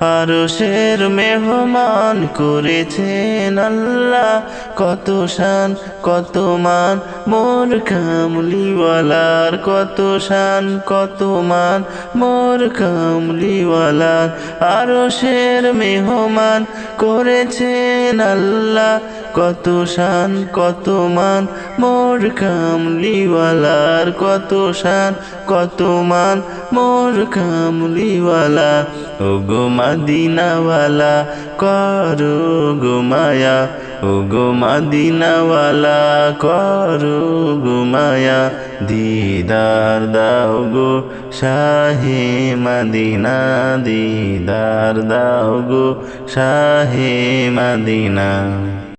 আরশের মেহমান করেছেন আল্লাহ। কত শান, কত মান, মোর কামলিওয়ালার কত শান, কত মান, মোর কামলিওয়ালার আরশের মেহমান করেছেন আল্লাহ। কত শান, কত মান, মোর কামলিওয়ালার কত শান, কত মান, মোর কামলিওয়ালা ও গো মাদিনাওয়ালা, করো গো মায়া। ও গো মাদিনাওয়ালা, করো গো মায়া। দিদার দাও গো শাহে মাদিনা, দিদার দাও গো শাহে মাদিনা।